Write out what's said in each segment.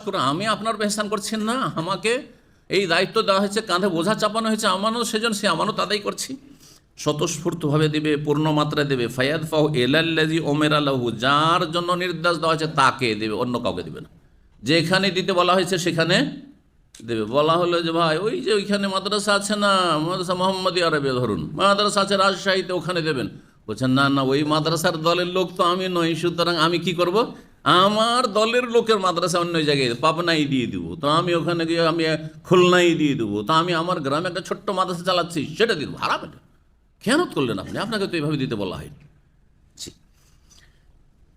আমি আপনার পেহসান করছেন না, আমাকে এই দায়িত্ব দেওয়া হয়েছে, কাঁধে বোঝা চাপানো হয়েছে আমানও সেজন সে আমানত আদায় করছি। স্বতঃস্ফূর্তভাবে দেবে, পূর্ণ মাত্রায় দেবে ফায়াদ ফাহ এলাল্লাজি ওমের আল্লাহু যার জন্য নির্দেশ দেওয়া হয়েছে তাকে দেবে, অন্য কাউকে দেবে না। যেখানে দিতে বলা হয়েছে সেখানে দেবে। বলা হলো যে ভাই, ওই যে ওইখানে মাদ্রাসা আছে না, মাদ্রাসা মোহাম্মদী আরবে ধরুন, মাদ্রাসা আছে রাজশাহীতে ওখানে দেবেন। বলছেন, না না, ওই মাদ্রাসার দলের লোক তো আমি নই, সুতরাং আমি কি করব? আমার দলের লোকের মাদ্রাসা অন্য জায়গায় পাবনাই দিয়ে দিব। তো আমি ওখানে গিয়ে আমি খুলনাই দিয়ে দেবো। তো আমি আমার গ্রামে একটা ছোট্ট মাদ্রাসা চালাচ্ছি, সেটা দেবো হারাম এটা খেয়ানত করলেন আপনি? আপনাকে তো এইভাবে দিতে বলা হয়নি।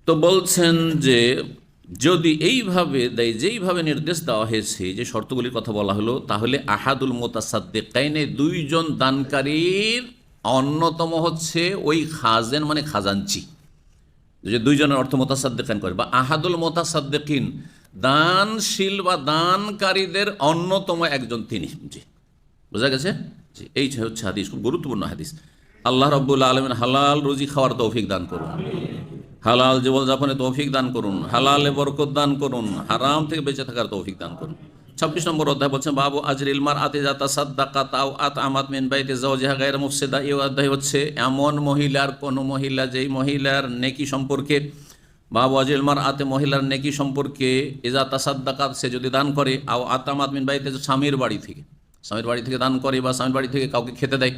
তো বলছেন যে, যদি এইভাবে দেয়, যেইভাবে নির্দেশ দেওয়া হয়েছে, যে শর্তগুলির কথা বলা হলো, তাহলে আহাদুল মোতাসাদ্দেকাইনে দুইজন দানকারীর অন্যতম হচ্ছে ওই খাজেন মানে খাজাঞ্চি। যে দুইজনের অর্থ মোতাসাদ্দেকান করে। বা আহাদুল মোতাসাদ্দেকিন দানশীল বা দানকারীদের অন্যতম একজন তিনি। জি। বোঝা গেছে? জি, এই হচ্ছে হাদিস, খুব গুরুত্বপূর্ণ হাদিস। আল্লাহ রব্বুল আলমিন হালাল রুজি খাওয়ার তৌফিক দান করুন। হালাল জীবনযাপনে তৌফিক দান করুন। হালালে বরকত দান করুন। হারাম থেকে বেঁচে থাকার তৌফিক দান করুন। ছাব্বিশ নম্বর অধ্যায় বলছেন বাবু আজরিল মার আতে জাতা সাদ্দাকা তাও আত আমাত মিন বাইতে যাও জাওজিহা গায়রা মুফসিদা। এই অধ্যায় হচ্ছে এমন মহিলার, কোন মহিলা যেই মহিলার নেকি সম্পর্কে, বাবু আজরিল মার আতে মহিলার নেকি সম্পর্কে এ এজা তাসাদ্দাকাত সে যদি দান করে, আও আতামাত মিন বাইতে স্বামীর বাড়ি থেকে, স্বামীর বাড়ি থেকে দান করে বা স্বামীর বাড়ি থেকে কাউকে খেতে দেয়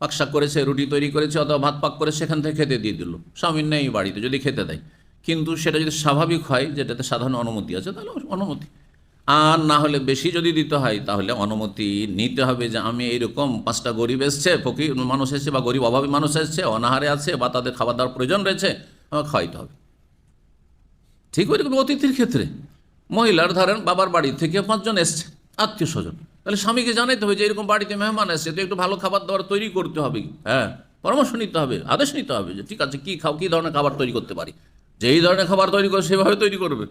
পাকশাক করেছে, রুটি তৈরি করেছে অথবা ভাত পাক করে সেখান থেকে খেতে দিয়ে দিল স্বামীর নেই বাড়িতে যদি খেতে দেয়। কিন্তু সেটা যদি স্বাভাবিক হয়, যেটাতে সাধারণ অনুমতি আছে, তাহলে অনুমতি। আর না হলে বেশি যদি দিতে হয়, তাহলে অনুমতি নিতে হবে যে আমি এইরকম পাঁচটা গরিব এসছে, ফকির মানুষ এসছে বা গরিব অভাবী মানুষ এসছে, অনাহারে আছে বা তাদের খাবার দাওয়ার প্রয়োজন রয়েছে, আমাকে খাওয়াইতে হবে। ঠিক ওই রকম অতিথির ক্ষেত্রে। মহিলার ধরেন বাবার বাড়ি থেকে পাঁচজন এসছে, আত্মীয় স্বজন। তাহলে স্বামীকে জানাইতে হবে যে এরকম বাড়িতে মেহমান এসছে, তো একটু ভালো খাবার দাবার তৈরি করতে হবে হ্যাঁ পরামর্শ নিতে হবে, আদেশ নিতে হবে যে ঠিক আছে, কী খাও, কী ধরনের খাবার তৈরি করতে পারি? যেই ধরনের খাবার তৈরি করে, সেভাবে তৈরি করবে।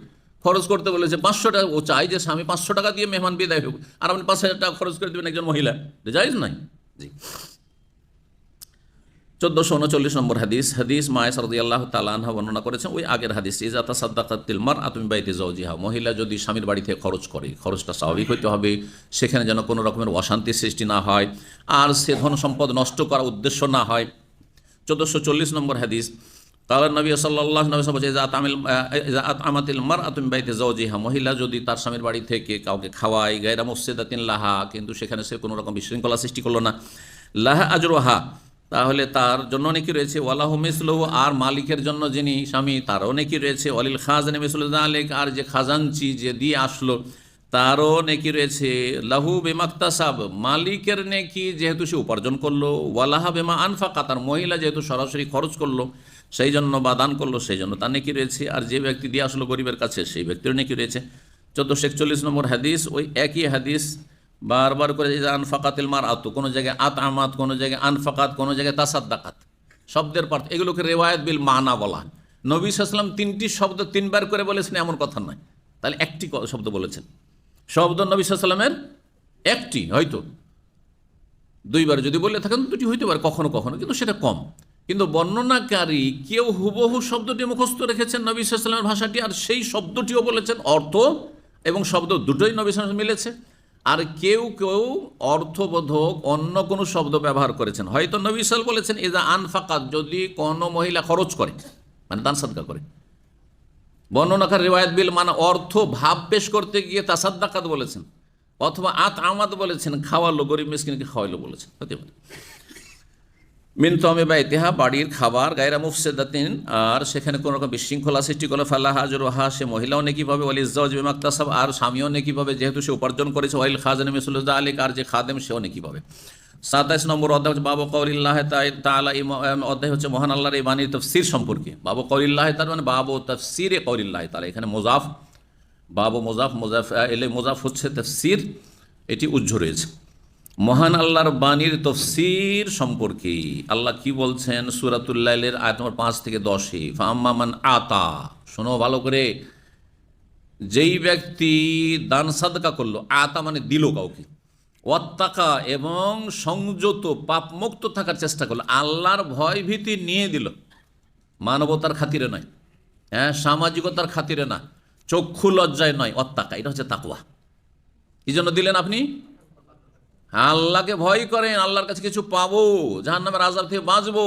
খরচ করতে বলেছে পাঁচশো টাকা, ও চাই যে স্বামী পাঁচশো টাকা দিয়ে মেহমান বিদায় হোক, আর আপনি পাঁচ হাজার টাকা খরচ করে দেবেন একজন মহিলা। যাইজ নাই? জি। চোদ্দোশো উনচল্লিশ নম্বর হাদিস হাদিস মায় সরদি আল্লাহ তালাহা বর্ণনা করেছেন, ওই আগের হাদিস ইজাতা সাদ্দাকাতিল মার আতুমি বাইতে জৌজিহা মহিলা যদি স্বামীর বাড়ি থেকে খরচ করে, খরচটা স্বাভাবিক হইতে হবে, সেখানে যেন কোনো রকমের অশান্তির সৃষ্টি না হয়, আর সে ধন সম্পদ নষ্ট করার উদ্দেশ্য না হয়। চোদ্দোশো চল্লিশ নম্বর হাদিস তাহলে নবী সাল্লাহ নবী ইজাত আমিল ইজাত আমাতিল মার আতুমি বাইতে জৌজিহা মহিলা যদি তার স্বামীর বাড়ি থেকে কাউকে খাওয়ায়, গায়রা মুফসিদাতিন লাহা, কিন্তু সেখানে সে কোনো রকম বিশৃঙ্খলা সৃষ্টি করল না। লাহা আজরোহা, তাহলে তার জন্য নাকি রয়েছে? ওয়ালাহ মিসলহ, আর মালিকের জন্য যিনি স্বামী, তারও নাকি রয়েছে? অলিল খাজান মিসুল্লাহ আলেক আর যে খাজানচি যে দিয়ে আসলো, তারও নেকি রয়েছে? লাহু বেমাক্তাসাব, মালিকের নেকি যেহেতু সে উপার্জন করল, ওয়ালাহা বেমা আনফাকা, তার মহিলা যেহেতু সরাসরি খরচ করল সেই জন্য বা দান করল, সেই জন্য তার নেকি রয়েছে। আর যে ব্যক্তি দিয়ে আসলো গরিবের কাছে, সেই ব্যক্তির নেকি রয়েছে। চোদ্দোশো একচল্লিশ নম্বর হাদিস, ওই একই হাদিস বারবার করে যে আনফাকাতিল মার আত কোনো জায়গায় আত আমাত কোনো জায়গায় আনফাকাত, কোনো জায়গায় তাসাদ্দাকাত। শব্দের পার্থ, এগুলোকে রেওয়ায়ত বিল মানা বলা হয়। নবী সাল্লাম তিনটি শব্দ তিনবার করে বলেছেন, এমন কথা নয়। তাহলে একটি শব্দ বলেছেন। শব্দ নবী সাল্লামের একটি, হয়তো। দুইবার যদি বলে থাকেন, দুটি হইতে পারে, কখনো কখনো, কিন্তু সেটা কম। কিন্তু বর্ণনাকারী কেউ হুবহু শব্দটি মুখস্থ রেখেছেন নবী সাল্লামের ভাষাটি, আর সেই শব্দটিও বলেছেন অর্থ এবং শব্দ দুটোই নবী সাল্লাম মিলেছে। আর কেউ কেউ অর্থবোধক অন্য কোনো শব্দ ব্যবহার করেছেন। হয়তো নবী সাল বলেছেন এজা আনফাকাত যদি কোনো মহিলা খরচ করে মানে দান সাদকা করে। বর্ণনাকার রেওয়ায়ত বিল মানে অর্থ ভাব পেশ করতে গিয়ে তাসাদ্দাকাত বলেছেন, অথবা আত আমাদ বলেছেন, খাওয়ালো, গরিব মিসকিনকে খাওয়াইলো বলেছেন। মিন তমে বা ইতিহা বাড়ির খাবার, গায়রা মুফসেদাতিন, আর সেখানে কোনো রকম বিশৃঙ্খলা সৃষ্টি করলে ফাল্লাহ হাজর হা, সে মহিলাও নেকি পাবে ওয়াল ইজ্জাউজ বিমাক্তাসাব আর স্বামীও নেকি পাবে, যেহেতু সে উপার্জন করেছে, ওয়াইল খাজান মিসুল্লাহ আলিক আর যে খাদেম সেও নেকি পাবে। সাতাইশ নম্বর অধ্যায় হচ্ছে বাবু কৌরিল্লাহ তালা অধ্যায় হচ্ছে মহান আল্লাহর এই বাণীর তফসির সম্পর্কে। বাবু কৌরিল্লাহ তার মানে বাবু তফসিরে কৌরিল্লাহ তালা এখানে মোজাফ, বাবু মোজাফ মোজাফ, এলে মোজাফ হচ্ছে তফসির, এটি উজ্জ্ব রয়েছে। মহান আল্লাহর বাণীর তফসির সম্পর্কে আল্লাহ কি বলছেন? সুরাতুল্লাইলের আয়াত নম্বর পাঁচ থেকে দশে। ফাম্মামান আতা। শোনো ভালো করে। যেই ব্যক্তি দান সাদকা করল, আতা মানে দিল কাউকে। ওয়াত্তাকা এবং সংযত, পাপমুক্ত থাকার চেষ্টা করল, আল্লাহর ভয় ভীতি নিয়ে দিল। মানবতার খাতিরে নয়। হ্যাঁ সামাজিকতার খাতিরে না। চক্ষু লজ্জায় নয় অত্যাকা এটা হচ্ছে তাকুয়া কি জন্য দিলেন আপনি? আল্লাহকে ভয় করেন, আল্লাহর কাছে কিছু পাবো, জাহান্নামের আজাব থেকে বাঁচবো,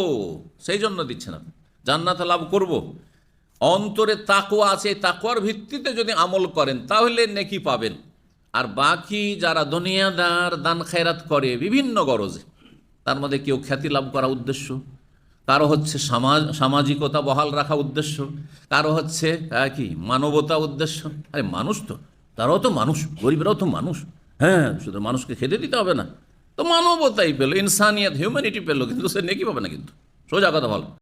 সেই জন্য দিচ্ছেন আপনি। জান্নাত লাভ করব। অন্তরে তাকুয়া আছে তাকুয়ার ভিত্তিতে যদি আমল করেন, তাহলে নেকি পাবেন। আর বাকি যারা দুনিয়াদার দান খেরাত করে, বিভিন্ন গরজে, তার মধ্যে কেউ খ্যাতি লাভ করা উদ্দেশ্য, কারও হচ্ছে সমাজ সামাজিকতা বহাল রাখা উদ্দেশ্য, কারও হচ্ছে কি, মানবতা উদ্দেশ্য। আরে মানুষ তো, তারাও তো মানুষ, গরিবরাও তো মানুষ। হ্যাঁ শুধু মানুষকে খেতে দিতে হবে না। তো মানবতাই পেল, ইনসানিয়াত হিউম্যানিটি পেল, কিন্তু সে নেকি পাবে না কিন্তু। সোজা কথা বলো।